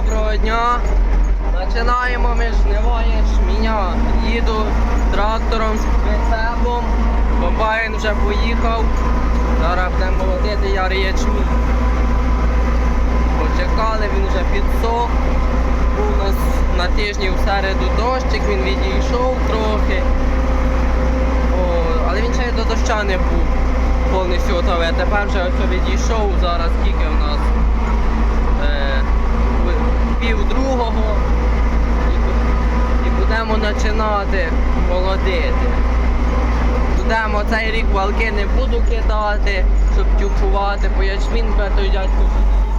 доброго дня. Починаємо ми жнива ячменя. Їду трактором з прицепом. Комбайн вже поїхав. Зараз будемо молотити ярий ячмінь. Почекали, він вже підсох. У нас на тижні в середу дощик, він відійшов трохи. О, але він ще й до доща не був повністю готовий. А тепер вже ось відійшов. Зараз скільки в нас? Пів другого. І, будемо починати молодити. Будемо цей рік валки не буду кидати, щоб тюкувати, бо ячмінка той дядько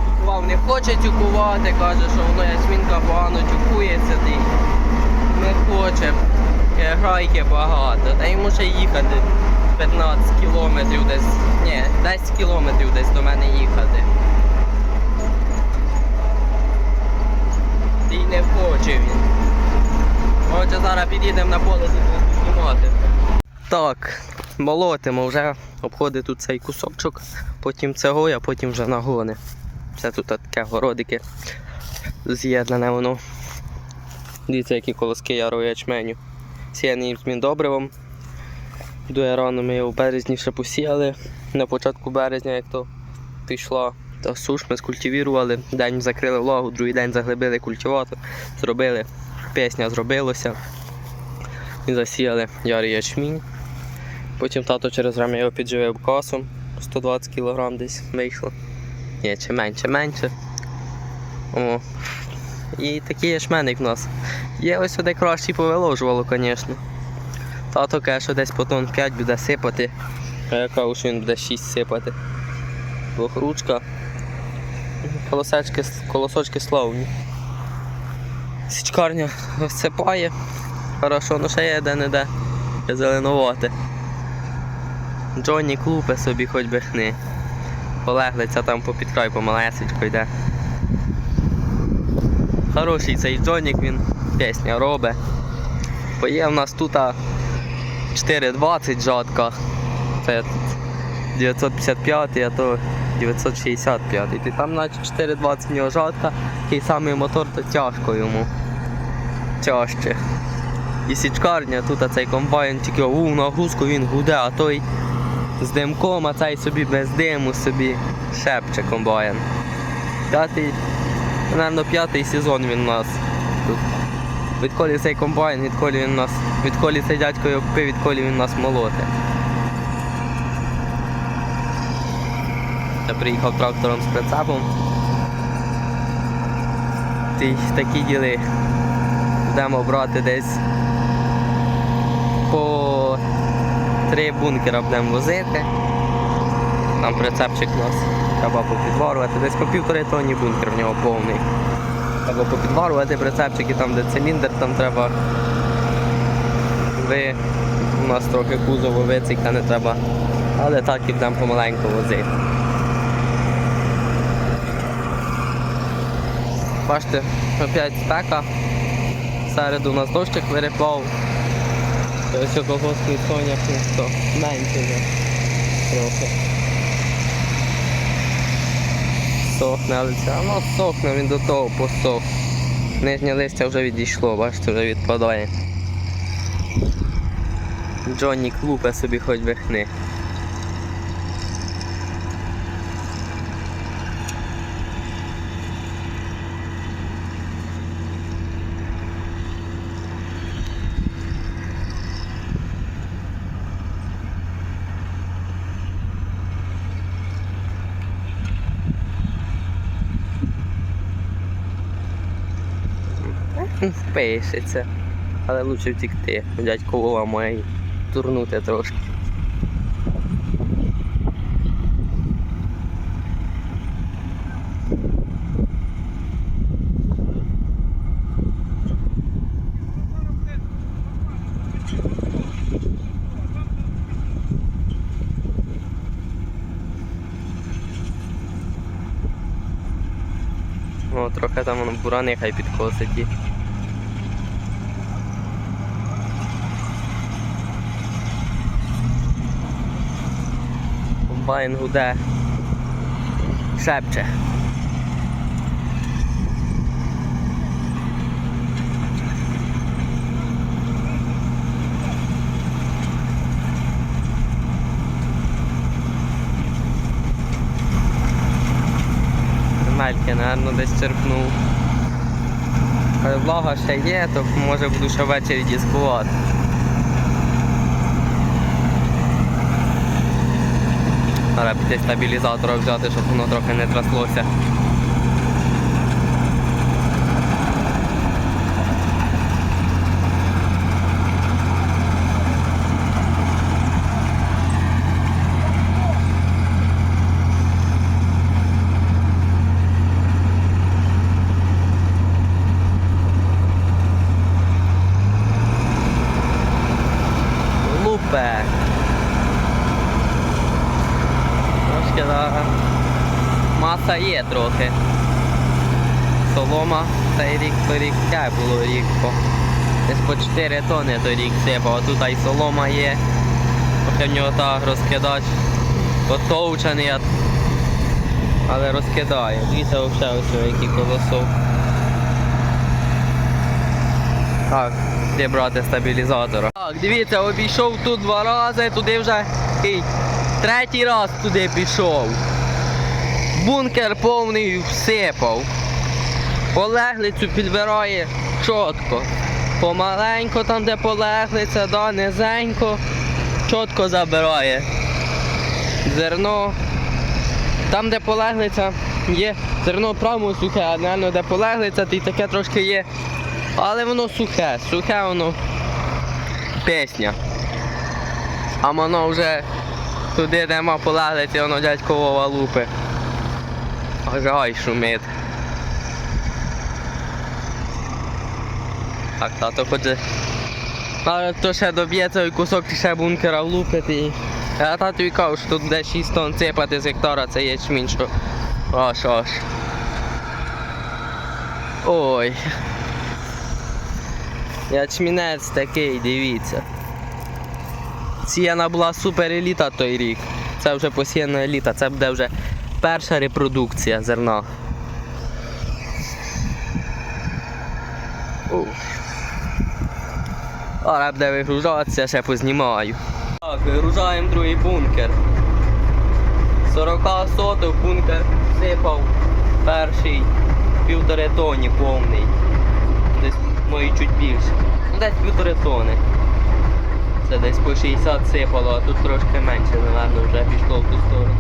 тюкував, не хоче тюкувати, каже, що воно ячмінка погано тюкується. та Не хоче. Е, Грайки багато. Та йому ще їхати 15 кілометрів десь. Ні, 10 кілометрів десь до мене їхати. І не хоче він. Отже, зараз підійдемо на поле знімати. Так, молотимо вже обходить тут цей кусочок, потім цього, а потім вже нагони. Це тут таке городики з'єднане воно. Дивіться, які колоски яру ячменю. Сіяний з міндобривом. Дує рано ми його в березні ще посіяли. На початку березня, як то пішла та суш, ми скультивірували, день закрили влагу, другий день заглибили культиватор, зробили, пісня зробилося. І засіяли ярий ячмінь. Потім тато через время його підживив косом, 120 кг десь вийшло. Ні, чи менше, менше. О. І такий ячменник в нас. Є ось сюди краще повиложувало, звісно. Тато каже, що десь по тонн 5 буде сипати. А я кажу, що він буде 6 сипати. Двохручка. Колосочки, колосочки славні. Січкарня всипає. Хорошо, ну ще є де-не-де. Зеленувати. Джонні клупе собі хоч би хни. Полеглиця там попід край помалесечко йде. Хороший цей Джонік, він пісня робить. Бо є в нас тут 4,20 жатка. Це 955, а то 965. І там наче 4,20 в нього жатка, такий самий мотор, то тяжко йому. Тяжче. І січкарня, тут цей комбайн тільки у нагрузку він гуде, а той з димком, а цей собі без диму собі шепче комбайн. П'ятий, напевно, п'ятий сезон він у нас тут. Відколи цей комбайн, відколи він у нас, відколи цей дядько його купив, відколи він нас молоте. Приїхав трактором з прицепом. Ти такі діли. Будемо брати десь по три бункера будемо возити. Там прицепчик у нас треба попідварувати. Десь по півтори тонні бункер в нього повний. Треба попідварувати прицепчики, там де циліндр, там треба ви у нас трохи кузову вицика не треба. Але так і будемо помаленьку возити. Бачите, опять спека. Середу у нас дощик вирипав. Ось колгоспний соняшник, то менше вже трохи. Сохне, але це воно сохне, він до того посох. Нижнє листя вже відійшло, бачите, вже відпадає. Джонні клупе собі хоч вихни. Впишеться. Але лучше втікти. Дядько Вова має турнути трошки. О, трохи там воно бурани хай підкосить. комбайн гуде шепче. Мельки, напевно, десь черпнув. Влога ще є, то може буду ще ввечері дискувати. Треба піти стабілізатора взяти, щоб воно трохи не траслося. Лупе. Трошки да. Маса є трохи. Солома цей рік торік те було рік по. Десь по 4 тони торік сипав, а тут і солома є. Трохи в нього так розкидач. Потовчений, але розкидає. Дивіться взагалі ось який колосок. Так, де брати стабілізатора. Так, дивіться, обійшов тут два рази, туди вже який, третій раз туди пішов. Бункер повний всипав. Полеглицю підбирає чітко. Помаленько там, де полеглиця, да, низенько, чітко забирає. Зерно. Там, де полеглиця, є зерно прямо сухе, а реально де полеглиця, то й таке трошки є. Але воно сухе, сухе воно пісня. А воно вже туди нема полеглиці, воно дядько Вова лупи. Гай шумить. Так, тато хоче. Але то ще доб'є цей кусок ще бункера влупити. Я тату і кажу, що тут буде 6 тонн ципати з гектара, це ячмінь, що аж аж. Ой. Ячмінець такий, дивіться. Сіяна була супер еліта той рік. Це вже посіяна еліта, це буде вже перша репродукція зерна. Ух. Зараз буде вигружатися, ще познімаю. Так, вигружаємо другий бункер. 40 соток бункер сипав перший півтори тоні повний. Десь мої чуть більше. Ну, Десь півтори тони. Це десь по 60 сипало, а тут трошки менше, напевно, вже пішло в ту сторону.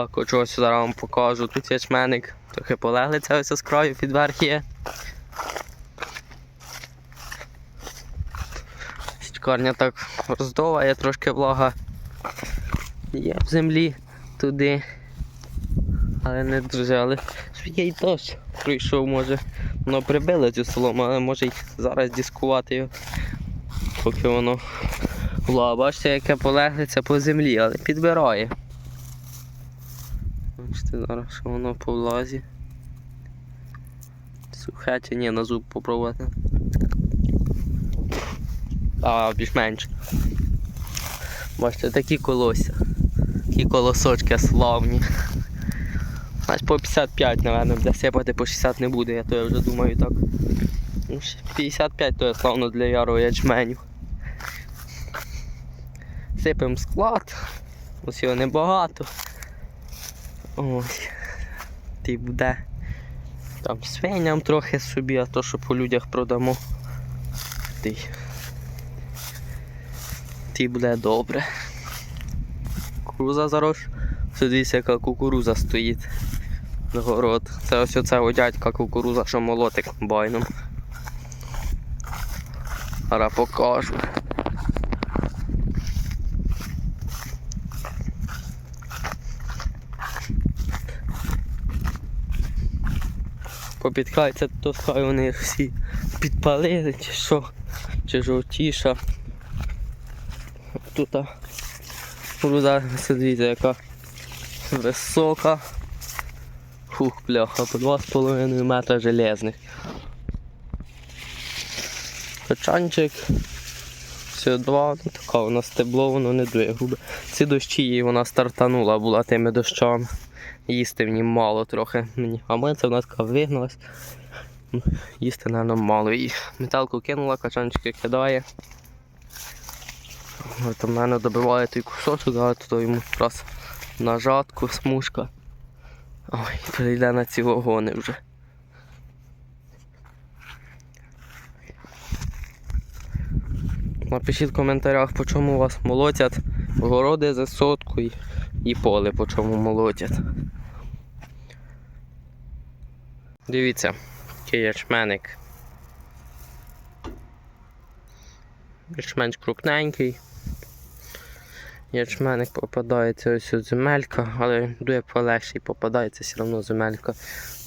Так, от ось зараз вам покажу. Тут ячменник. Трохи полегли це ось з краю під верх є. Січкарня так роздоває, трошки влага є в землі туди. Але не дуже, але є й дощ прийшов, може. Воно прибило цю солому, але може й зараз дискувати його. Поки воно влага. Бачите, яке полеглиться по землі, але підбирає. Бачите, зараз що воно по влазі. Сухе ні, на зуб попробувати. А, більш-менш. Бачите, такі колося. Такі колосочки славні. Значить по 55, напевно, буде сипати по 60 не буде, я то я вже думаю так. Ну, 55 то є славно для ярого ячменю. Сипемо склад. Ось його небагато. Ось. Ти буде. Там свиням трохи собі, а то що по людях продамо. Ти. Ти буде добре. Кукуруза. Все дивіться, яка кукуруза стоїть. Город. Це ось оце дядька кукуруза, що молотик комбайном. Зараз покажу. Попіткається, то хай вони всі підпалили чи що, чи жовтіша. Тут руда, дивіться, яка висока. Фух, бляха, по 2,5 метра железних. Качанчик. Все два, ну така вона стебло, воно не дуже грубе. Ці дощі її вона стартанула була тими дощами. Їсти в ній мало трохи. А мене це вона така вигналась. Ну, Їсти, напевно, мало її. Металку кинула, качанчики кидає. От мене добиває той кусочок, а то йому якраз на жатку, смужка. Ой, перейде на ці вагони вже. Напишіть в коментарях, по чому вас молотять городи за сотку і, і поле по чому молотять. Дивіться, який ячменник. Більш-менш крупненький. Ячменник попадається ось у земелька, але дуже полегший попадається все одно земелька.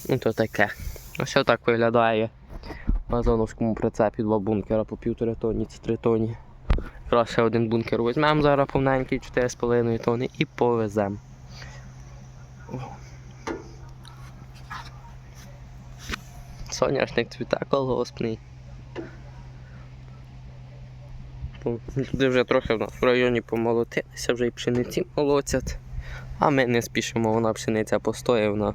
Ну то таке. Ось так виглядає в азоновському прицепі два бункера по півтори тонні, це три тонні. Якраз ще один бункер візьмемо зараз повненький 4,5 тонни і повеземо. Соняшник цвіте колгоспний. Туди вже трохи в нас в районі помолотилися, вже і пшениці молотять. А ми не спішимо, вона пшениця постоє, вона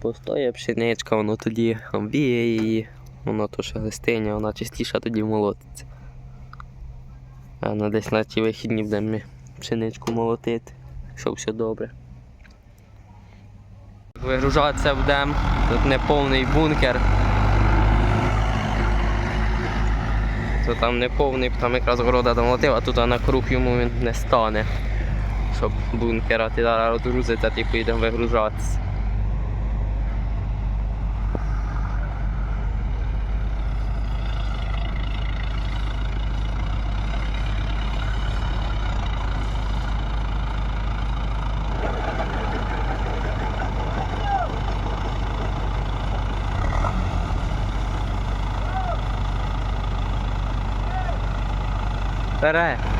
постоє пшеничка, воно тоді обіє її, воно то ще листиня, вона частіше тоді молотиться. А на десь на ті вихідні будемо ми пшеничку молотити, щоб все добре. Вигружатися будемо, тут неповний бункер. Тут там неповний, там якраз города домолотив, а тут на круг йому він не стане. Щоб бункера ти зараз розгрузиться, ти поїдемо вигружатися. कर रहा है।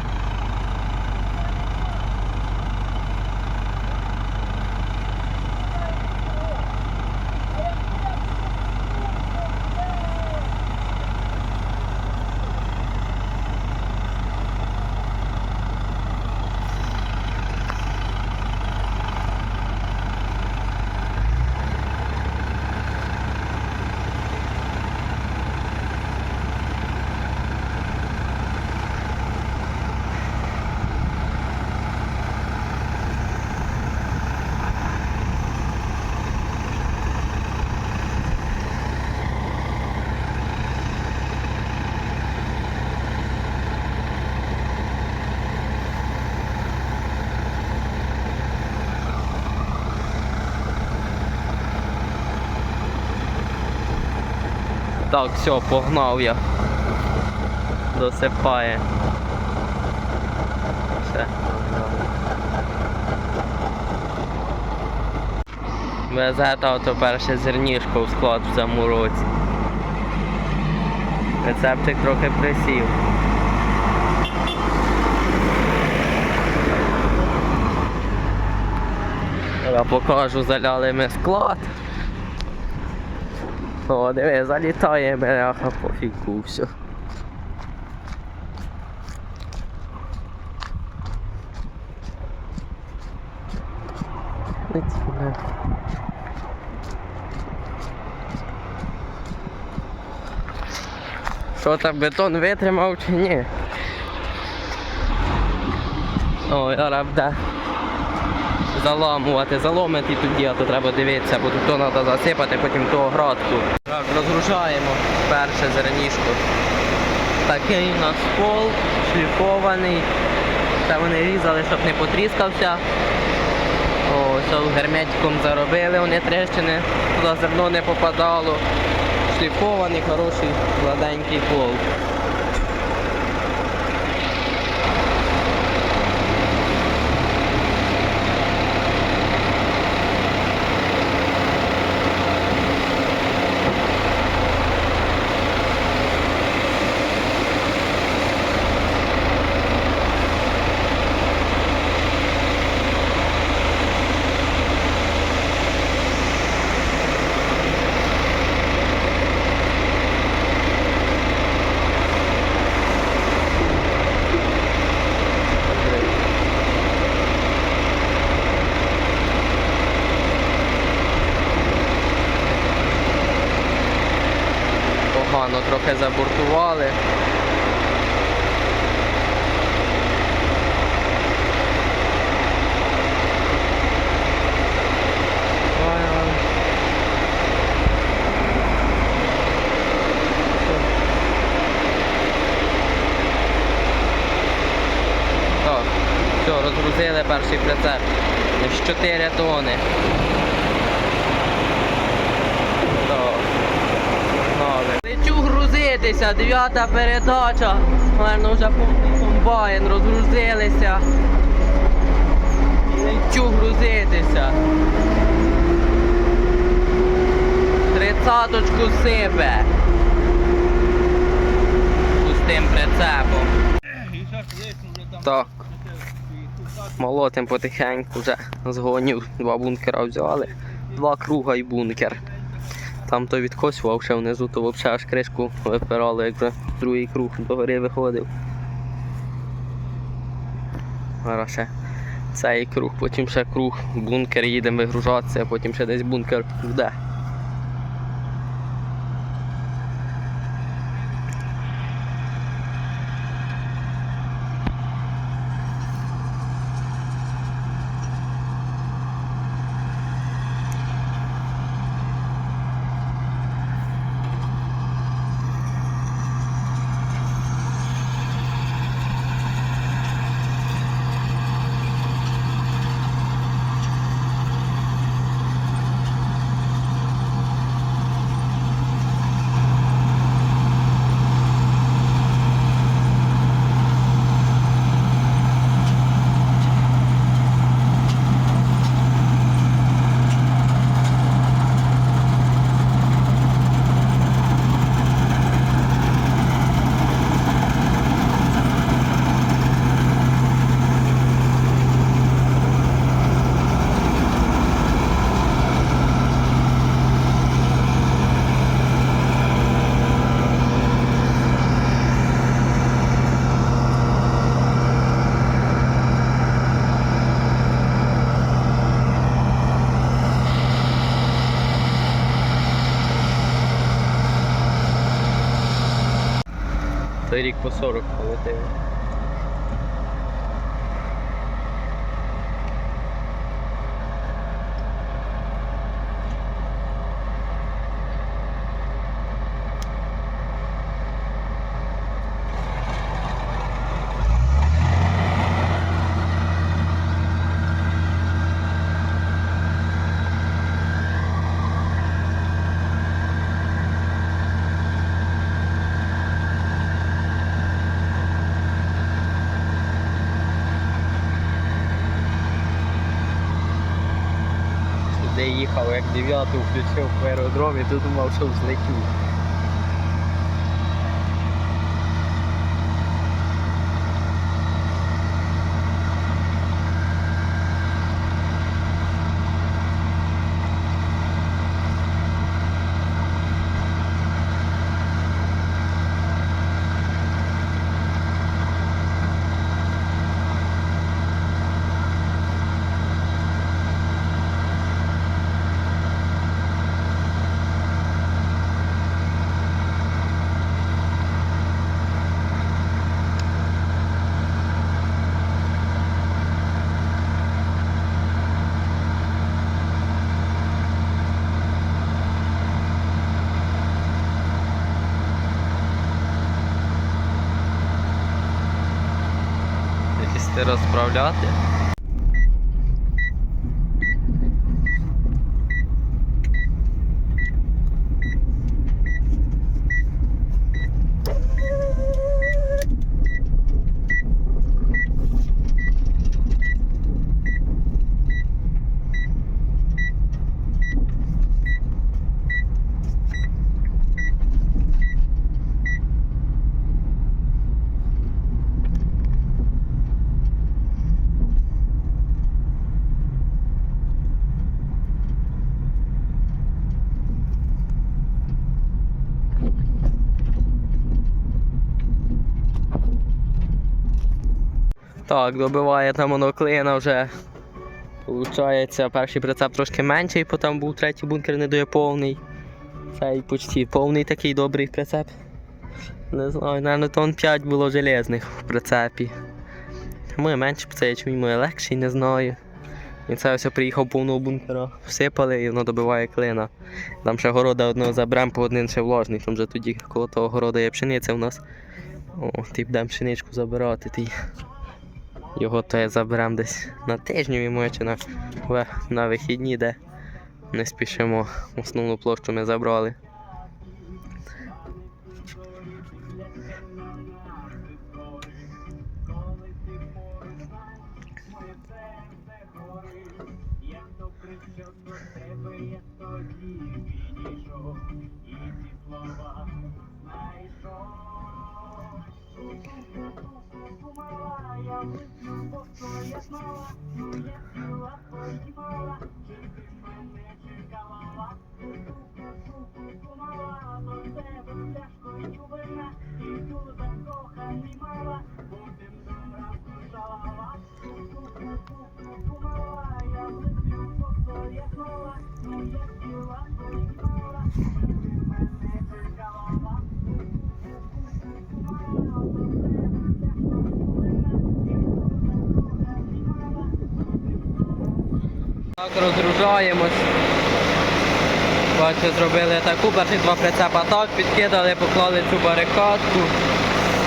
Так, все, погнав я. Досипає. Все. Везе то перше зернішко в склад в цьому році. Рецептик трохи присів. Я покажу, заляли ми склад. О, диви, залітає берега по фіку все. Що там бетон витримав чи ні? О, зараз буде заламувати, заломити тоді, а то треба дивитися, бо то треба засипати, потім того градку. Розгружаємо перше зернішко. Такий у нас пол, шліфований. Це вони різали, щоб не потріскався. О, герметиком заробили, вони трещини, туди зерно не попадало. Шліфований, хороший, гладенький пол. Трохи забортували. Так, все, розгрузили перший прицеп. Ось 4 тони. 59-та передача. Наверно, вже комбайн, розгрузилися. Нічу грузитися. Тридцяточку сипе. Пустим прицепом. Так. Молотим потихеньку вже згонів. Два бункера взяли. Два круга і бункер. Там то відкосював ще внизу, то взагалі аж кришку випирало, якби другий круг до гори виходив. Зараз ще цей круг, потім ще круг, бункер їдемо вигружатися, потім ще десь бункер буде. Рік по 40 полетив. Сюди їхав, як дев'яту включив в аеродромі, то думав, що взлетів. Лізти розправляти. Так, добиває там воно клина вже. Получається, перший прицеп трошки менший, бо там був третій бункер недоєповний. Цей почти повний такий добрий прицеп. Не знаю, наверное, тон 5 було железних в прицепі. Моє менше цей ячмінь, моє легший, не знаю. І це ось приїхав повного бункера, всипали і воно добиває клина. Там ще города одного заберемо, по один ще вложний, там вже тоді коло того города є пшениця у нас. О, ти будемо пшеничку забирати, ти. Його то я заберемо десь на тижнів і може на, на вихідні, де не спішимо. Основну площу ми забрали. Так, розгружаємось. Бачу, зробили таку, перші два прицепа так, підкидали, поклали цю барикадку.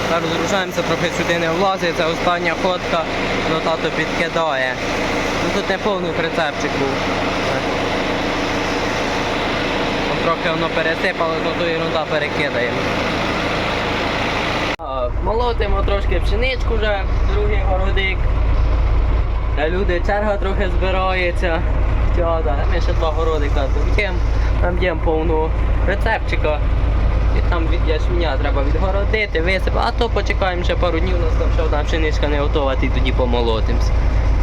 Та розгружаємося, трохи сюди не влазить, це остання ходка, ну тато підкидає. Ну тут не повний прицепчик був. Трохи воно пересипало, то ерунда перекидаємо. Молотимо трошки пшеничку вже, другий городик. Люди черга трохи збирається. Тьода. Ми ще два городика б'ємо, там б'ємо повну рецепчика. І там від ячменя треба відгородити, висипати, а то почекаємо ще пару днів, у нас там ще одна пшеничка не готова, і тоді помолотимось.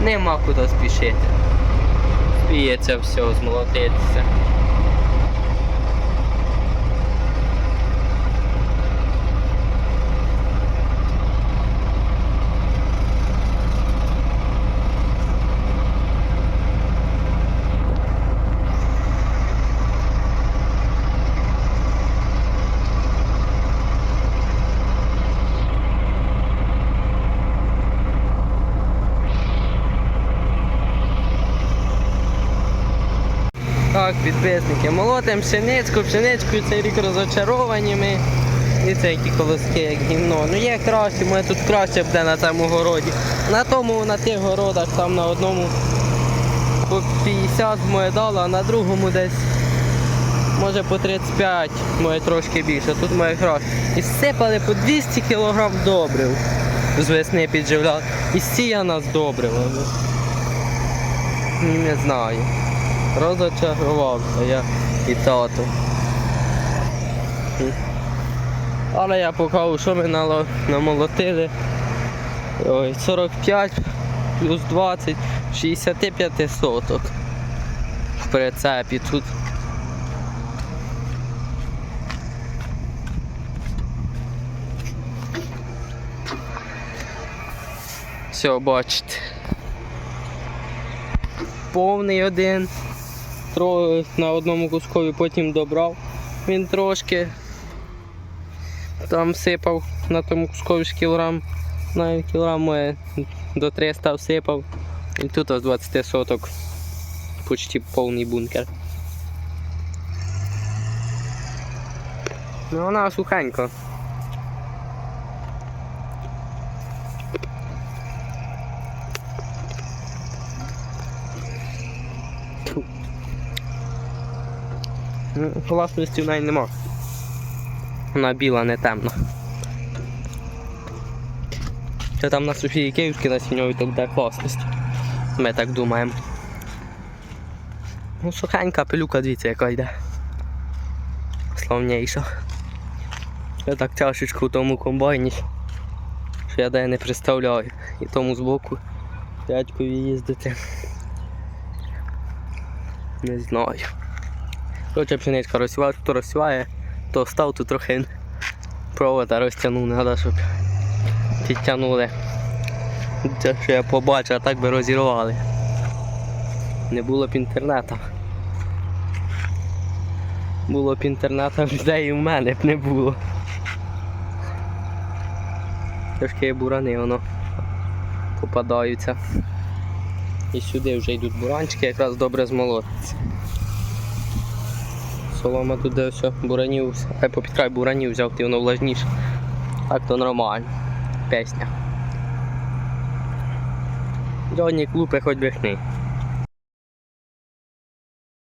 Нема куди спішити. Спіється все, змолотитися. Так, підписники, молотим пшеницьку, пшеничкою цей рік розочаровані ми. І це які колоски, як гімно. Ну є краще, моє тут краще буде на цьому городі. На тому, на тих городах, там на одному по 50 моє дало, а на другому десь може по 35, моє трошки більше. Тут моє краще. І сипали по 200 кг добрив. З весни підживляли. І сіяна з добрива. Не знаю. Розочарувався я і тато. Але я покажу, що ми намолотили. Ой, 45 плюс 20, 65 соток в прицепі тут. Все, бачите. Повний один. Тро... На одному кускові потім добрав. Він трошки там сипав на тому кускові ж кілограм. На кілограм моє до 300 всипав. І тут з 20 соток почти повний бункер. Ну вона сухенька. Власності в неї нема. Вона біла, не темна. Це там на Софії Київській на сіньовій то буде власність. Ми так думаємо. Ну, сухенька пилюка, дивіться, яка йде. Славніша. Я так тяжечку в тому комбайні, що я де не представляю. І тому збоку дядькові їздити. Не знаю. Хоче пшеничка розсіває, хто розсіває, то став тут трохи провода розтягнув, не треба, щоб підтягнули. Це що я побачив, а так би розірвали. Не було б інтернету. Було б інтернету, людей і в мене б не було. Трошки бурани воно попадаються. І сюди вже йдуть буранчики, якраз добре змолотиться. Солома тут де все, буранів, хай по підкрай буранів взяв, ти воно влажніше. Так то нормально. Песня. Сьогодні клупи хоч би хни.